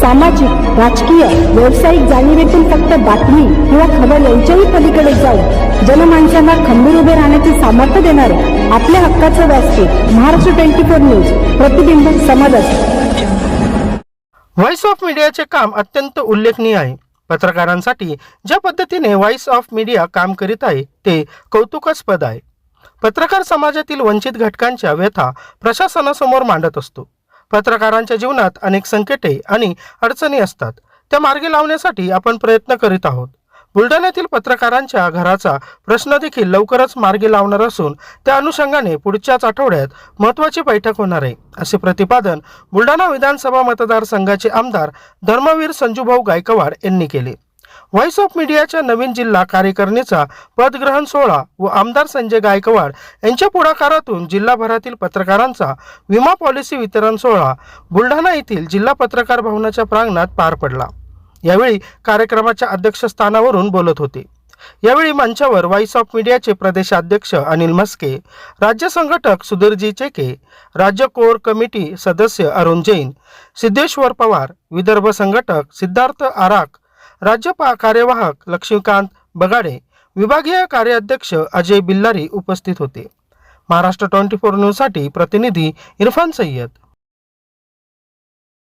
सामाजिक राजकीय व्यावसायिक जाणीवेतून फक्त बातमी किंवा खबर यांच्याही पलीकडे जाऊन जनमानसांना खंबीर उभे राहण्याचे सामर्थ्य देणारे आपल्या हक्काचं व्यासपीठ महाराष्ट्र ट्वेंटी फोर न्यूज प्रतिबिंब समाजात व्हॉइस ऑफ मीडियाचे काम अत्यंत उल्लेखनीय आहे. पत्रकारांसाठी ज्या पद्धतीने व्हॉइस ऑफ मीडिया काम करीत आहे ते कौतुकास्पद आहे. पत्रकार समाजातील वंचित घटकांच्या व्यथा प्रशासनासमोर मांडत असतो. पत्रकारांच्या जीवनात अनेक संकटे आणि अडचणी असतात. त्या मार्गी लावण्यासाठी आपण प्रयत्न करीत आहोत. बुलढाण्यातील पत्रकारांच्या घराचा प्रश्न देखील लवकरच मार्गी लावणार असून त्या अनुषंगाने पुढच्याच आठवड्यात महत्त्वाची बैठक होणार आहे असे प्रतिपादन बुलढाणा विधानसभा मतदारसंघाचे आमदार धर्मवीर संजूभाऊ गायकवाड यांनी केले. व्हॉइस ऑफ मीडियाच्या नवीन जिल्हा कार्यकारिणीचा पदग्रहण सोहळा व आमदार संजय गायकवाड यांच्या पुढाकारातून जिल्हाभरातील पत्रकारांचा विमा पॉलिसी वितरण सोहळा बुलढाणा येथील जिल्हा पत्रकार भवनाच्या प्रांगणात पार पडला. यावेळी कार्यक्रमाच्या अध्यक्षस्थानावरून बोलत होते. यावेळी मंचावर व्हॉइस ऑफ मीडियाचे प्रदेशाध्यक्ष अनिल मस्के राज्य संघटक सुधीरजी चेके राज्य कोर कमिटी सदस्य अरुण जैन सिद्धेश्वर पवार विदर्भ संघटक सिद्धार्थ आराक राज्यपा कार्यवाहक लक्ष्मीकांत बगाडे विभागीय कार्याध्यक्ष अजय बिल्लारी उपस्थित होते. महाराष्ट्र ट्वेंटी फोर न्यूजसाठी प्रतिनिधी इरफान सय्यद.